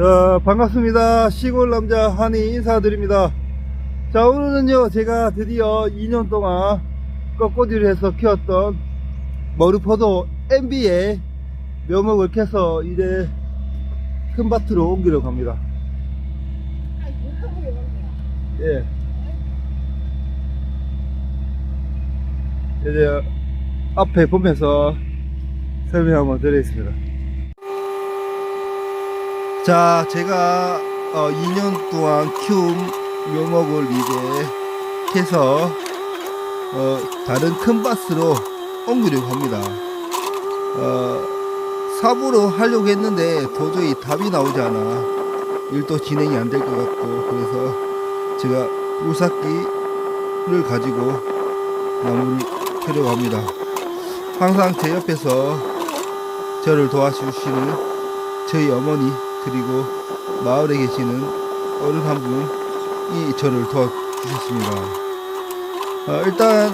자, 반갑습니다. 시골 남자 한이 인사드립니다. 자, 오늘은요, 제가 드디어 2년 동안 꺾고지를 해서 키웠던 머루포도 MB에 묘목을 캐서 이제 큰 밭으로 옮기려고 합니다. 예. 이제 앞에 보면서 설명 한번 드리겠습니다. 자, 제가 어, 2년 동안 키운 묘목을 이제 해서 어, 다른 큰 밭으로 옮기려고 합니다. 어, 사부로 하려고 했는데 도저히 답이 나오지 않아 일도 진행이 안 될 것 같고 그래서 제가 물삭기를 가지고 나무를 캐려고 합니다. 항상 제 옆에서 저를 도와주시는 저희 어머니 그리고 마을에 계시는 어른 한 분이 저를 도와주셨습니다. 어, 일단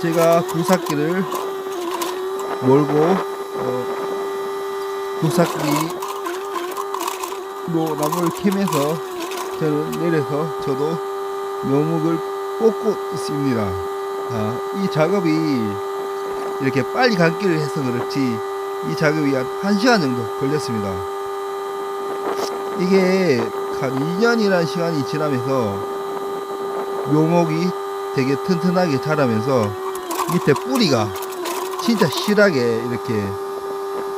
제가 굴삭기를 몰고 어, 굴삭기로 나무를 캐면서 저는 내려서 저도 묘목을 뽑고 있습니다. 아, 이 작업이 이렇게 빨리 감기를 해서 그렇지 이 작업이 한 1시간 정도 걸렸습니다. 이게 한 2년이라는 시간이 지나면서 묘목이 되게 튼튼하게 자라면서 밑에 뿌리가 진짜 실하게 이렇게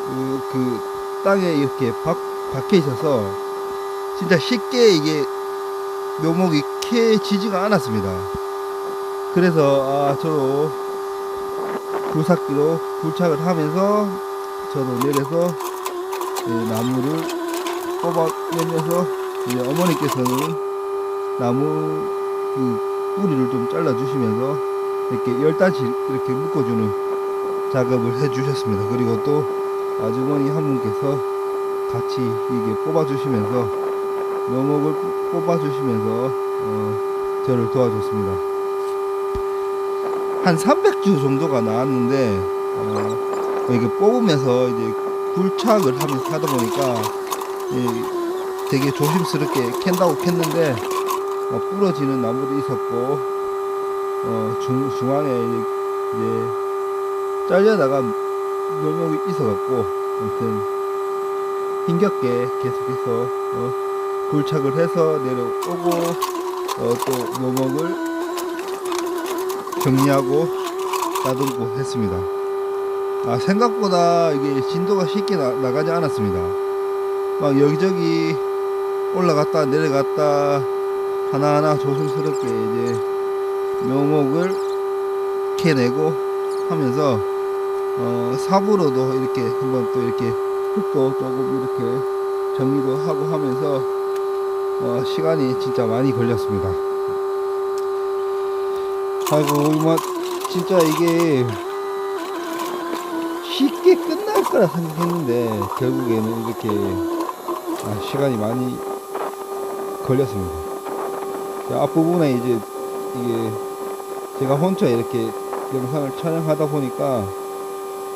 그, 그 땅에 이렇게 박, 박혀 있어서 진짜 쉽게 이게 묘목이 캐지지가 않았습니다. 그래서 아 저도 굴삭기로 굴착을 하면서 저도 내려서 이 나무를 뽑아내면서 이제 어머니께서는 나무 그 뿌리를 좀 잘라 주시면서 이렇게 열 단씩 이렇게 묶어주는 작업을 해 주셨습니다. 그리고 또 아주머니 한 분께서 같이 이게 뽑아 주시면서 묘목을 뽑아 주시면서 어, 저를 도와줬습니다. 한 300주 정도가 나왔는데 어, 이렇게 뽑으면서 이제 굴착을 하면서 하다 보니까 이 되게 조심스럽게 캔다고 캤는데 어, 부러지는 나무도 있었고 어, 중, 중앙에 이제 잘려나간 묘목이 있어갖고 아무튼 힘겹게 계속해서 어, 굴착을 해서 내려오고 어, 또 묘목을 정리하고 따듬고 했습니다. 아, 생각보다 이게 진도가 쉽게 나, 나가지 않았습니다. 막 여기저기 올라갔다 내려갔다 하나하나 조심스럽게 이제 묘목을 캐내고 하면서 어, 삽으로도 이렇게 한번 또 이렇게 흙도 조금 이렇게 정리도 하고 하면서 어, 시간이 진짜 많이 걸렸습니다. 아이고 막 진짜 이게 쉽게 끝날 거라 생각했는데 결국에는 이렇게 아, 시간이 많이 걸렸습니다. 자, 앞부분에 이제 이게 제가 혼자 이렇게 영상을 촬영하다 보니까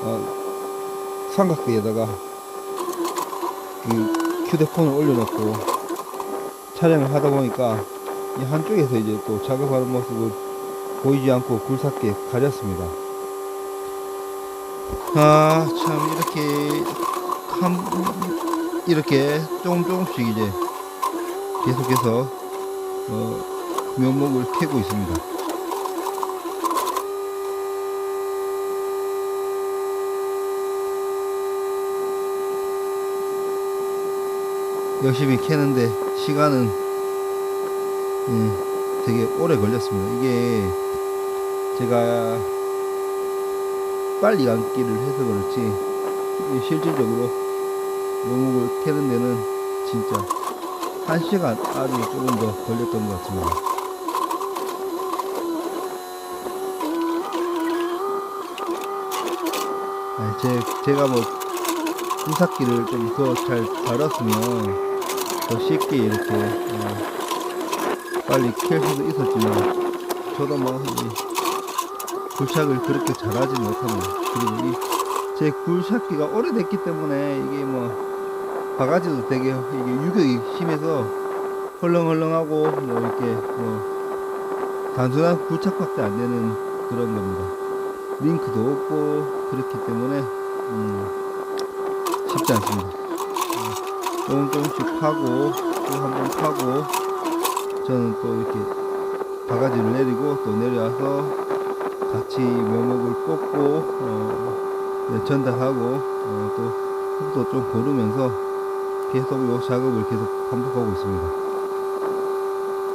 어, 삼각대에다가 그 휴대폰을 올려놓고 촬영을 하다 보니까 이 한쪽에서 이제 또 작업하는 모습을 보이지 않고 굴삭기에 가렸습니다. 아, 참, 이렇게, 한, 이렇게 조금 조금씩 이제 계속해서, 어, 묘목을 캐고 있습니다. 열심히 캐는데 시간은, 음, 되게 오래 걸렸습니다. 이게 제가 빨리 감기를 해서 그렇지 이 실질적으로 묘목을 캐는 데는 진짜 한 시간 아주 조금 더 걸렸던 것 같습니다. 아, 제, 제가 뭐 구삭기를 좀 더잘 다뤘으면 더 쉽게 이렇게 어, 빨리 캘 수도 있었지만 저도 뭐 이, 굴착을 그렇게 잘하지 못합니다. 그리고 이 제 굴삭기가 오래됐기 때문에 이게 뭐 바가지도 되게 이게 유격이 심해서 헐렁헐렁하고 뭐 이렇게 뭐 단순한 굴착밖에 안 되는 그런 겁니다. 링크도 없고 그렇기 때문에 음, 쉽지 않습니다. 조금 조금씩 파고 또 한 번 파고 저는 또 이렇게 바가지를 내리고 또 내려와서 같이 묘목을 뽑고 어, 네, 전달하고 어, 또 흙도 좀 고르면서 계속 요 작업을 계속 반복하고 있습니다.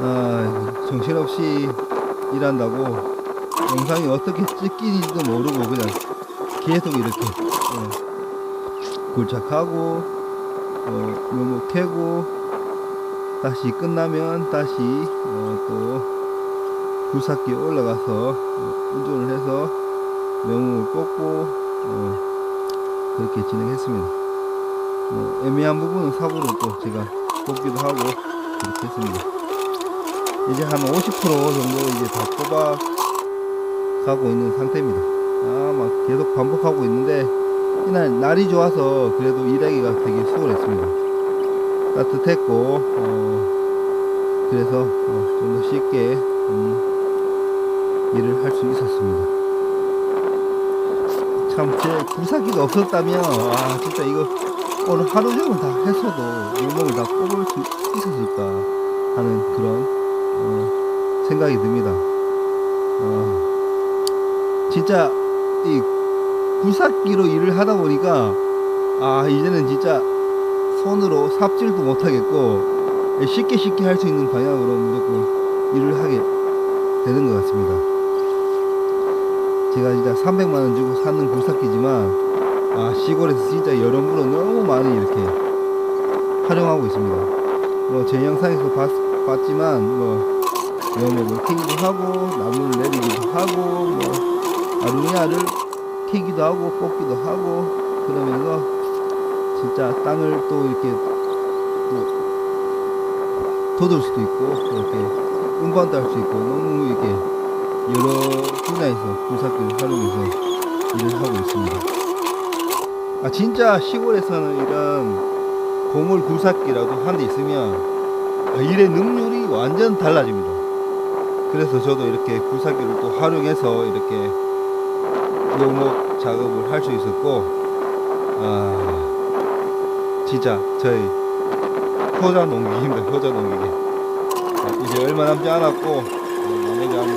아, 정신없이 일한다고 영상이 어떻게 찍히는지도 모르고 그냥 계속 이렇게 어, 굴착하고 어, 묘목 캐고 다시 끝나면 다시 어, 또 굴삭기에 올라가서 어, 운전을 해서 명목을 뽑고 어, 그렇게 진행했습니다. 뭐 애매한 부분은 삽으로 또 제가 뽑기도 하고 그렇게 했습니다. 이제 한 50% 정도 이제 다 뽑아 가고 있는 상태입니다. 아, 막 계속 반복하고 있는데 이날 날이 좋아서 그래도 일하기가 되게 수월했습니다. 따뜻했고 어, 그래서 어, 좀 더 쉽게 음, 일을 할 수 있었습니다. 참제 구사기가 없었다면 아 진짜 이거 오늘 하루 종일 다 했어도 묘목을 다 뽑을 수 있었을까 하는 그런 어, 생각이 듭니다. 어, 진짜 이 굴삭기로 일을 하다 보니까 아 이제는 진짜 손으로 삽질도 못하겠고 쉽게 쉽게 할 수 있는 방향으로 무조건 일을 하게 되는 것 같습니다. 제가 진짜 300만 원 주고 사는 굴삭기지만 아 시골에서 진짜 여러모로 너무 많이 이렇게 활용하고 있습니다. 뭐 제 영상에서 봤, 봤지만 뭐 묘목을 캐기도 하고 나무를 내리기도 하고 뭐 아루니아를 캐기도 하고 뽑기도 하고 그러면서 진짜 땅을 또 이렇게 또 돋을 수도 있고 이렇게 운반도 할 수 있고 너무 이렇게 여러 분야에서 굴삭기를 활용해서 일을 하고 있습니다. 아 진짜 시골에서는 이런 고물 굴삭기라도 한 대 있으면 아, 일의 능률이 완전 달라집니다. 그래서 저도 이렇게 굴삭기를 또 활용해서 이렇게 묘목 작업을 할 수 있었고 아 진짜 저희 효자 농기입니다. 효자 농기. 이제 얼마 남지 않았고 어, 나머지 한,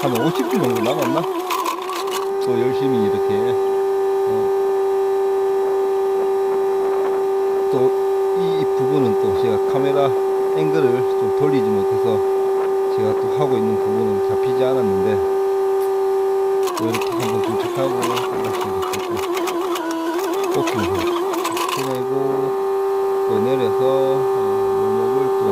한 50주 정도 남았나? 또 열심히 이렇게 어, 또 이 부분은 또 제가 카메라 앵글을 좀 돌리지 못해서 제가 또 하고 있는 부분은 잡히지 않았는데 또 이렇게 한번 도착하고 다시 이렇게 또 뽑히면서 보내고 또 내려서 어, 목을 또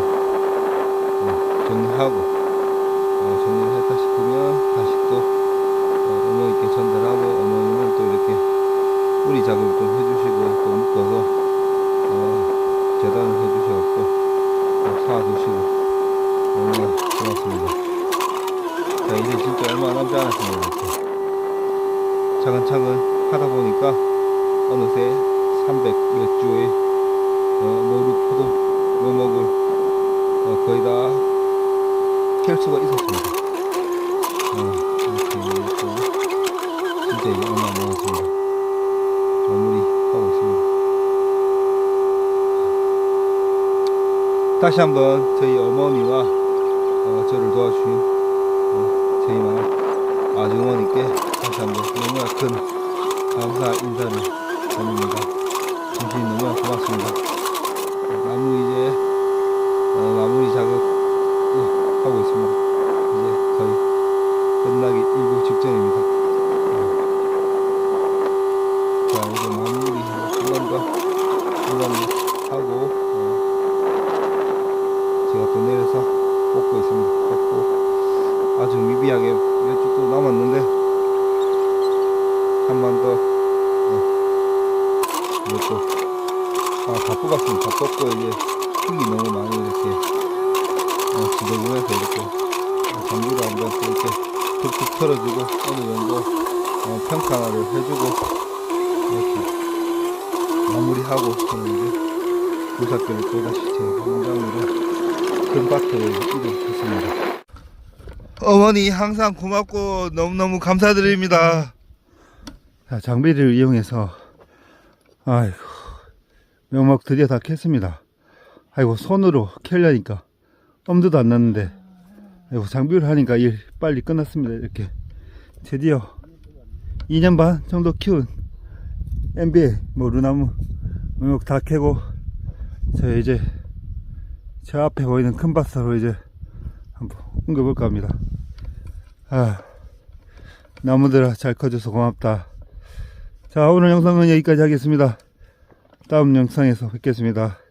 어, 정리하고 어, 정리를 했다 싶으면 다시 또 어, 어머니께 전달하고 어머니는 또 이렇게 뿌리 작업을 좀 해주시고 또 묶어서 어, 재단을 해주셔서 또 사주시고 너무 고맙습니다. 자 이제 진짜 얼마 남지 않았습니다. 이렇게. 차근차근 하다 보니까 어느새 300 몇 주의 어, 노루 포도 묘목을 어, 거의 다 캘 수가 있었습니다. 어, 이렇게 또 진짜 이게 얼마 안 남았습니다. 마무리하고 있습니다. 다시 한번 저희 어머니와 어, 저를 도와주신 어, 저희 마을 아주머니께 다시 한번 너무나 큰 감사 인사를 드립니다. 진심이 너무 고맙습니다. 나무 이제 어, 마무리 작업 예, 하고 있습니다. 이제 거의 끝나기 일부 직전입니다. 어. 자 이제 마무리 한번더 하고 어, 제가 또 내려서 뽑고 있습니다. 뽑고 아주 미비하게 몇 주 또 남았는데 한 번 더 이것도 아, 다 뽑았습니다. 다 뽑고 이제 흙이 너무 많이 이렇게 어, 지저분해서 이렇게 어, 전기로 한번 또 이렇게 툭툭 털어주고 어느 정도 어, 평탄화를 해주고 이렇게 마무리하고 저는 이제 무사길을 또다시 제 공장으로 큰 밭으로 이동했습니다. 어머니 항상 고맙고 너무너무 감사드립니다. 자, 장비를 이용해서 아이고 명목 드디어 다 캤습니다. 아이고 손으로 캘려니까 엄두도 안 났는데 아이고 장비를 하니까 일 빨리 끝났습니다. 이렇게 드디어 2년 반 정도 키운 MBA 뭐 루나무 명목 다 캐고 저 이제 저 앞에 보이는 큰 밭으로 이제 한번 옮겨볼까 합니다. 아, 나무들아 잘 커줘서 고맙다. 자, 오늘 영상은 여기까지 하겠습니다. 다음 영상에서 뵙겠습니다.